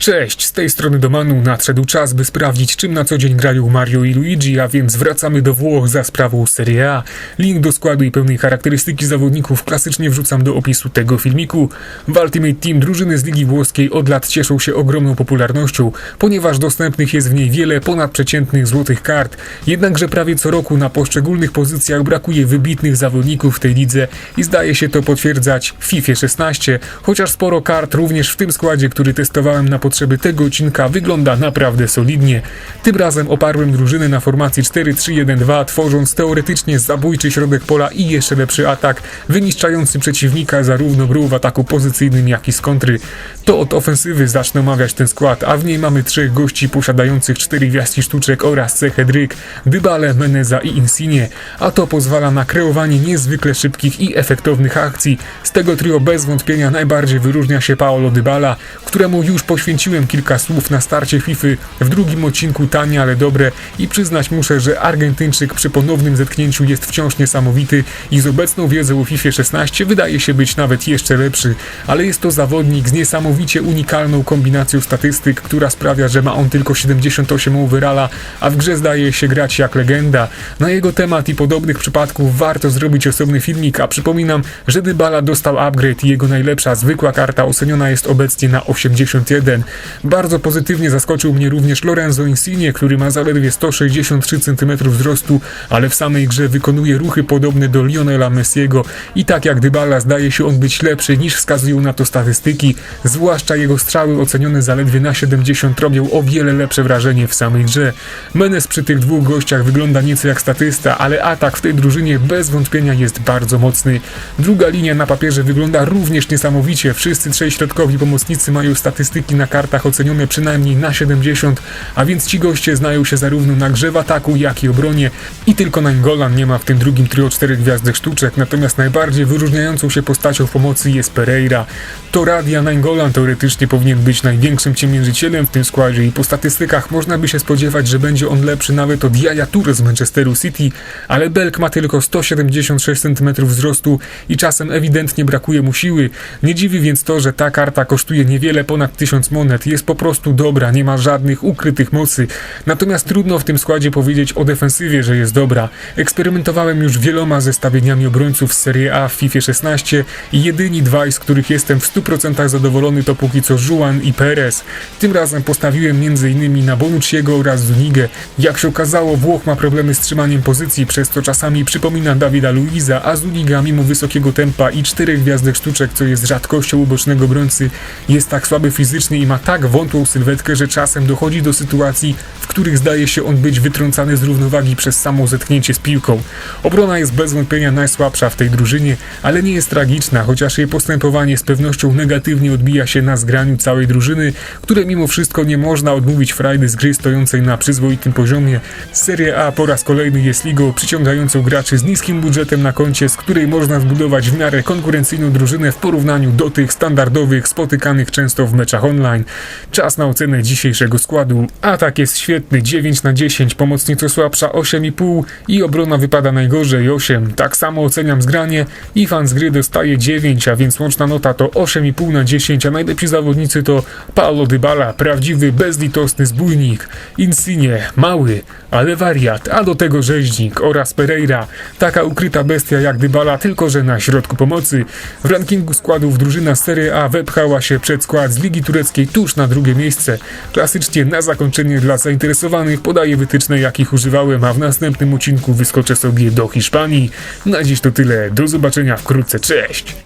Cześć, z tej strony Domanu nadszedł czas, by sprawdzić czym na co dzień grają Mario i Luigi, a więc wracamy do Włoch za sprawą Serie A. Link do składu i pełnej charakterystyki zawodników klasycznie wrzucam do opisu tego filmiku. W Ultimate Team drużyny z Ligi Włoskiej od lat cieszą się ogromną popularnością, ponieważ dostępnych jest w niej wiele ponadprzeciętnych złotych kart. Jednakże prawie co roku na poszczególnych pozycjach brakuje wybitnych zawodników w tej lidze i zdaje się to potwierdzać w FIFA 16, chociaż sporo kart również w tym składzie, który testowałem na potrzeby tego odcinka wygląda naprawdę solidnie. Tym razem oparłem drużynę na formacji 4-3-1-2, tworząc teoretycznie zabójczy środek pola i jeszcze lepszy atak, wyniszczający przeciwnika zarówno brał w ataku pozycyjnym, jak i z kontry. To od ofensywy zacznę omawiać ten skład, a w niej mamy trzech gości posiadających cztery gwiazdki sztuczek oraz cechę dryk, Dybale, Meneza i Insigne, a to pozwala na kreowanie niezwykle szybkich i efektownych akcji. Z tego trio bez wątpienia najbardziej wyróżnia się Paolo Dybala, któremu już poświęciłem kilka słów na starcie FIFA w drugim odcinku tanie, ale dobre i przyznać muszę, że Argentyńczyk przy ponownym zetknięciu jest wciąż niesamowity i z obecną wiedzą o FIFA 16 wydaje się być nawet jeszcze lepszy, ale jest to zawodnik z niesamowicie unikalną kombinacją statystyk, która sprawia, że ma on tylko 78 overalla, a w grze zdaje się grać jak legenda. Na jego temat i podobnych przypadków warto zrobić osobny filmik, a przypominam, że Dybala dostał upgrade i jego najlepsza zwykła karta oceniona jest obecnie na 81. Bardzo pozytywnie zaskoczył mnie również Lorenzo Insigne, który ma zaledwie 163 cm wzrostu, ale w samej grze wykonuje ruchy podobne do Lionela Messiego i tak jak Dybala zdaje się on być lepszy niż wskazują na to statystyki, zwłaszcza jego strzały ocenione zaledwie na 70 robią o wiele lepsze wrażenie w samej grze. Menes przy tych dwóch gościach wygląda nieco jak statysta, ale atak w tej drużynie bez wątpienia jest bardzo mocny. Druga linia na papierze wygląda również niesamowicie. Wszyscy trzej środkowi pomocnicy mają statystyki na kartach ocenione przynajmniej na 70, a więc ci goście znają się zarówno na grze w ataku, jak i obronie. I tylko Nainggolan nie ma w tym drugim trio czterech gwiazdek sztuczek, natomiast najbardziej wyróżniającą się postacią w pomocy jest Pereira. To Radia Nainggolan teoretycznie powinien być największym ciemiężycielem w tym składzie i po statystykach można by się spodziewać, że będzie on lepszy nawet od Jaja Toure z Manchesteru City, ale Belk ma tylko 176 cm wzrostu i czasem ewidentnie brakuje mu siły. Nie dziwi więc to, że ta karta kosztuje niewiele ponad 1000 jest po prostu dobra, nie ma żadnych ukrytych mocy. Natomiast trudno w tym składzie powiedzieć o defensywie, że jest dobra. Eksperymentowałem już wieloma zestawieniami obrońców z Serie A w FIFA 16 i jedyni dwaj, z których jestem w 100% zadowolony to póki co Juan i Perez. Tym razem postawiłem m.in. na Bonucciego oraz Zunigę. Jak się okazało, Włoch ma problemy z trzymaniem pozycji, przez co czasami przypomina Dawida Luiza, a Zuniga mimo wysokiego tempa i czterech gwiazdek sztuczek, co jest rzadkością u bocznego obrońcy, jest tak słaby fizycznie i ma tak wątłą sylwetkę, że czasem dochodzi do sytuacji, w których zdaje się on być wytrącany z równowagi przez samo zetknięcie z piłką. Obrona jest bez wątpienia najsłabsza w tej drużynie, ale nie jest tragiczna, chociaż jej postępowanie z pewnością negatywnie odbija się na zgraniu całej drużyny, które mimo wszystko nie można odmówić frajdy z gry stojącej na przyzwoitym poziomie. Serie A po raz kolejny jest ligą przyciągającą graczy z niskim budżetem na koncie, z której można zbudować w miarę konkurencyjną drużynę w porównaniu do tych standardowych, spotykanych często w meczach online. Czas na ocenę dzisiejszego składu. Atak jest świetny, 9 na 10, pomoc nieco słabsza 8,5 i obrona wypada najgorzej 8. Tak samo oceniam zgranie i fan z gry dostaje 9, a więc łączna nota to 8,5 na 10, a najlepsi zawodnicy to Paulo Dybala, prawdziwy, bezlitosny zbójnik, Insigne, mały, ale wariat, a do tego rzeźnik oraz Pereira, taka ukryta bestia jak Dybala, tylko że na środku pomocy. W rankingu składów drużyna Serie A wepchała się przed skład z Ligi Tureckiej tuż na drugie miejsce. Klasycznie na zakończenie dla zainteresowanych podaję wytyczne jakich używałem, a w następnym odcinku wyskoczę sobie do Hiszpanii. Na dziś to tyle, do zobaczenia wkrótce, cześć!